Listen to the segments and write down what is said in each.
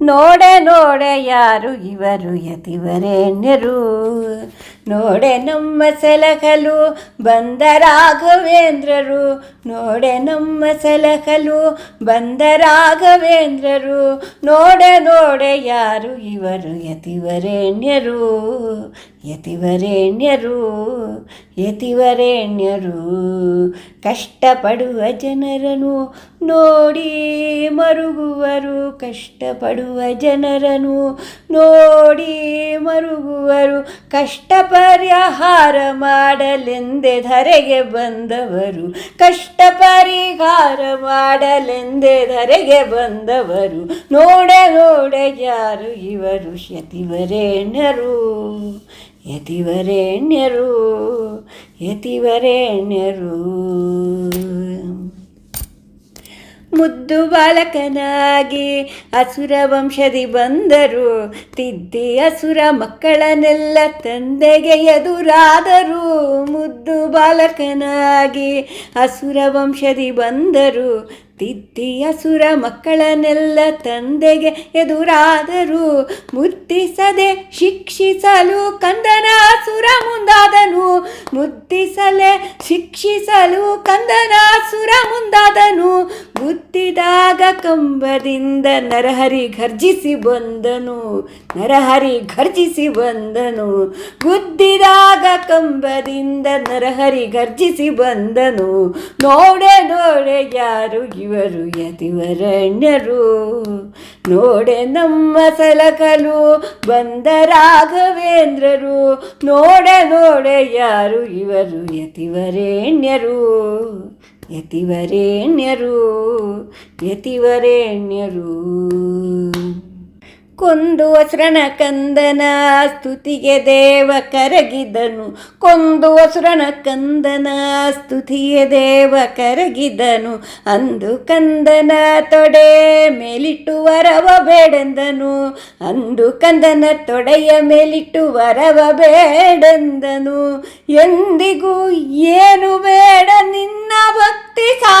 ನೋಡೆ ನೋಡೆ ಯಾರು ಇವರು ಯತಿವರೇಣ್ಯರು ನೋಡೆ ನಮ್ಮ ಸಲಹಲು ಬಂದ ರಾಘವೇಂದ್ರರು ನೋಡೆ ನಮ್ಮ ಸಲಹಲು ಬಂದ ರಾಘವೇಂದ್ರರು ನೋಡೆ ನೋಡೆ ಯಾರು ಇವರು ಯತಿವರೇಣ್ಯರು ಯತಿವರೇಣ್ಯರು ಯತಿವರೇಣ್ಯರು ಕಷ್ಟಪಡುವ ಜನರನು ನೋಡಿ ಮರುಗುವರು. ಕಷ್ಟಪಡುವ ಜನರನು ನೋಡಿ ಮರುಗುವರು. ಕಷ್ಟ ಪರಿಹಾರ ಮಾಡಲೆಂದೇ ಧರೆಗೆ ಬಂದವರು. ಕಷ್ಟ ಪರಿಹಾರ ಮಾಡಲೆಂದೇ ಧರೆಗೆ ಬಂದವರು. ನೋಡ ನೋಡೆ ಯಾರು ಇವರು ಯತಿವರೇಣ್ಯರು ಯತಿವರೇಣ್ಯರು, ಯತಿವರೆಣ್ಯರು. ಮುದ್ದು ಬಾಲಕನಾಗಿ ಅಸುರ ವಂಶದಿ ಬಂದರು, ತಿದ್ದಿ ಅಸುರ ಮಕ್ಕಳನ್ನೆಲ್ಲ ತಂದೆಗೆ ಎದುರಾದರು. ಮುದ್ದು ಬಾಲಕನಾಗಿ ಅಸುರ ವಂಶದಿ ಬಂದರು ತಿದ್ದಿ ಸುರ ಮಕ್ಕಳನ್ನೆಲ್ಲ ತಂದೆಗೆ ಎದುರಾದರು ಮುದ್ದಿಸದೆ ಶಿಕ್ಷಿಸಲು ಕಂದನ ಸುರ ಮುಂದಾದನು. ಮುದ್ದಿಸಲೆ ಶಿಕ್ಷಿಸಲು ಕಂದನ ಸುರ ಮುಂದಾದನು. ಗುದ್ದಿದಾಗ ಕಂಬದಿಂದ ನರಹರಿ ಘರ್ಜಿಸಿ ಬಂದನು. ನರಹರಿ ಘರ್ಜಿಸಿ ಬಂದನು. ಗುದ್ದಿದಾಗ ಕಂಬದಿಂದ ನರಹರಿ ಘರ್ಜಿಸಿ ಬಂದನು. ನೋಡೆ ನೋಡೆ ಯಾರು ಇವರು ಯತಿವರಣ್ಯರು ನೋಡೆ ನಮ್ಮ ಸಲಕಲು ಬಂದ ರಾಘವೇಂದ್ರರು. ನೋಡೆ ನೋಡೆ ಯಾರು ಇವರು? ಯತಿವರೇಣ್ಯರು. ಯತಿವರೇಣ್ಯರು. ಯತಿವರೇಣ್ಯರು. ಕೊಂದು ಅಸುರನ ಕಂದನ ಸ್ತುತಿಗೆ ದೇವ ಕರಗಿದನು. ಕೊಂದು ಅಸುರನ ಕಂದನ ಸ್ತುತಿಗೆ ದೇವ ಕರಗಿದನು. ಅಂದು ಕಂದನ ತೊಡೆ ಮೇಲಿಟ್ಟು ವರವ ಬೇಡೆಂದನು. ಅಂದು ಕಂದನ ತೊಡೆಯ ಮೇಲಿಟ್ಟು ವರವ ಬೇಡೆಂದನು. ಎಂದಿಗೂ ಏನು ಬೇಡ ನಿನ್ನ ಭಕ್ತಿ ಸಾಕೆಂದನು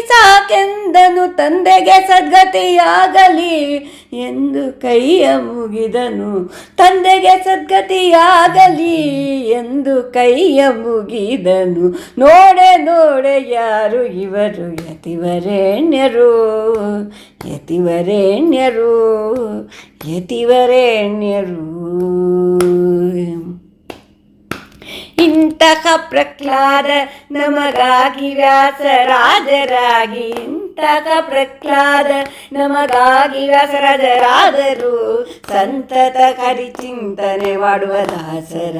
ಸಾಕೆಂದನು ತಂದೆಗೆ ಸದ್ಗತಿಯಾಗಲಿ ಎಂದು ಕೈಯ ಮುಗಿದನು. ತಂದೆಗೆ ಸದ್ಗತಿಯಾಗಲಿ ಎಂದು ಕೈಯ ಮುಗಿದನು. ನೋಡೆ ನೋಡೆ ಯಾರು ಇವರು? ಯತಿವರೇಣ್ಯರು ಯತಿವರೇಣ್ಯರು ಯತಿವರೇಣ್ಯರು. ಇಂತಹ ಪ್ರಹ್ಲಾದ ನಮಗಾಗಿ ವ್ಯಾಸರಾಜರಾಗಿ ಇಂತಹ ಪ್ರಹ್ಲಾದ, ನಮಗಾಗಿ ವ್ಯಾಸರಾಜರಾದರು. ಸಂತತ ಹರಿ ಚಿಂತನೆ ಮಾಡುವ ದಾಸರ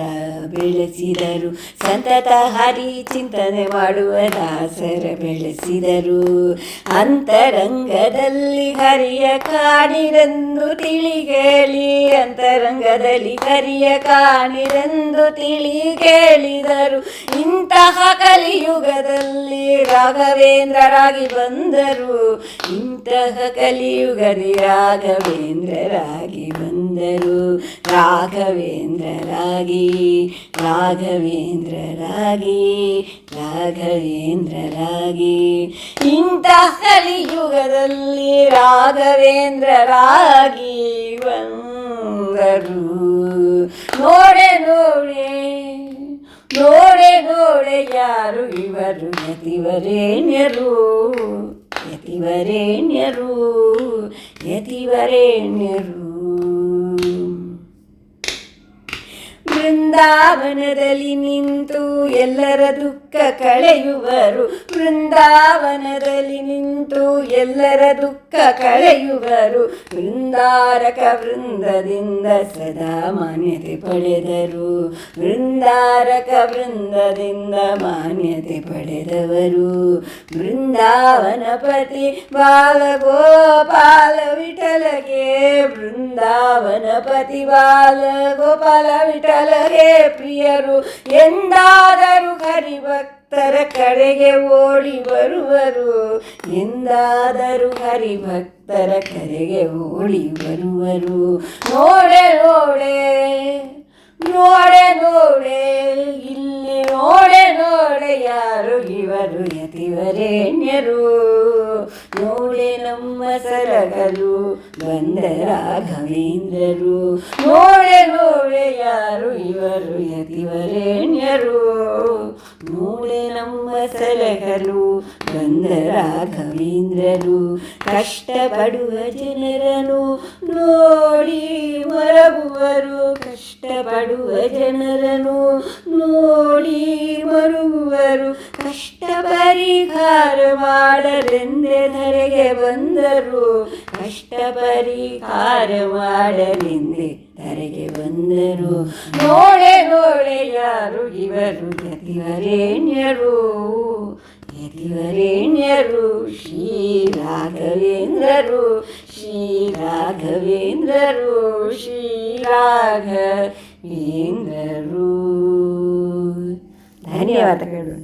ಬೆಳೆಸಿದರು. ಸಂತತ ಹರಿ ಚಿಂತನೆ ಮಾಡುವ ದಾಸರ ಬೆಳೆಸಿದರು. ಅಂತರಂಗದಲ್ಲಿ ಹರಿಯ ಕಾಣಿರೆಂದು ತಿಳಿಗೇಳಿ. ಅಂತರಂಗದಲ್ಲಿ ಹರಿಯ ಕಾಣಿರೆಂದು ತಿಳಿ ಕೇಳಿದರು ಇಂತಹ ಕಲಿಯುಗದಲ್ಲಿ ರಾಘವೇಂದ್ರರಾಗಿ ಬಂದರು. ಇಂತಹ ಕಲಿಯುಗದಿ ರಾಘವೇಂದ್ರರಾಗಿ ಬಂದರು. ರಾಘವೇಂದ್ರರಾಗಿ ರಾಘವೇಂದ್ರರಾಗಿ ರಾಘವೇಂದ್ರರಾಗಿ. ಇಂತಹ ಕಲಿಯುಗದಲ್ಲಿ ರಾಘವೇಂದ್ರರಾಗಿ ಬಂದರು. ನೋಡೆ ನೋಡೆ ನೋಡೆ ನೋಡೆ ಯಾರು ಇವರು ಯತಿವರೇಣ್ಯರು ಯತಿವರೇಣ್ಯರು ಯತಿವರೇಣ್ಯರು ಬೃಂದಾವನದಲ್ಲಿ ನಿಂತು ಎಲ್ಲರ ದುಃಖ ಕಳೆಯುವರು. ಬೃಂದಾವನದಲ್ಲಿ ನಿಂತು ಎಲ್ಲರ ದುಃಖ ಕಳೆಯುವರು. ವೃಂದಾರಕ ವೃಂದದಿಂದ ಸದಾ ಮಾನ್ಯತೆ ಪಡೆದರು. ವೃಂದಾರಕ ವೃಂದದಿಂದ ಮಾನ್ಯತೆ ಪಡೆದವರು. ಬೃಂದಾವನಪತಿ ಬಾಲಗೋಪಾಲ ವಿಠಲಗೆ ಬೃಂದಾವನಪತಿ ಬಾಲ ಗೋಪಾಲ ವಿಠಲಗೆ ಪ್ರಿಯರು ಎಂದಾದರೂ ಹರಿಭಕ್ತರ ಕಡೆಗೆ ಓಡಿ ಬರುವರು. ಎಂದಾದರೂ ಹರಿಭಕ್ತರ ಕರೆಗೆ ಓಡಿ ಬರುವರು. ನೋಡೆ ನೋಡೆ. ಯಾರು ಇವರು ಯತಿವರೇಣ್ಯರು ನೋಡೆ ನಮ್ಮ ಸಲಗಲು ಬಂದ ರಾಘವೇಂದ್ರರು. ನೋಡೆ ನೋಡೆ ಯಾರು ಇವರು ಯತಿವರೇಣ್ಯರು ನೋಡೆ ನಮ್ಮ ಸಲಗಲು ಬಂದ ರಾಘವೇಂದ್ರರು. ಕಷ್ಟಪಡುವ ಜನರನು ನೋಡಿ ಮರಗುವರು. ಕಷ್ಟಪಡುವ ಜನರನು ನೋಡಿ ಮರುಗುವರು. ಕಷ್ಟ ಪರಿಹಾರ ಮಾಡಲೆಂದೇ ಧರೆಗೆ ಬಂದರು ಕಷ್ಟ ಪರಿಹಾರ ಮಾಡಲೆಂದೇ ಧರೆಗೆ ಬಂದರು ನೋಡೆ ನೋಡೆ ಯಾರು ಇವರು ಯತಿವರೇಣ್ಯರು ಯತಿವರೇಣ್ಯರು ಶ್ರೀ ರಾಘವೇಂದ್ರರು ಶ್ರೀ ರಾಘವೇಂದ್ರರು ಶ್ರೀ ರಾಘವೇಂದ್ರರು ಧನ್ಯವಾದಗಳು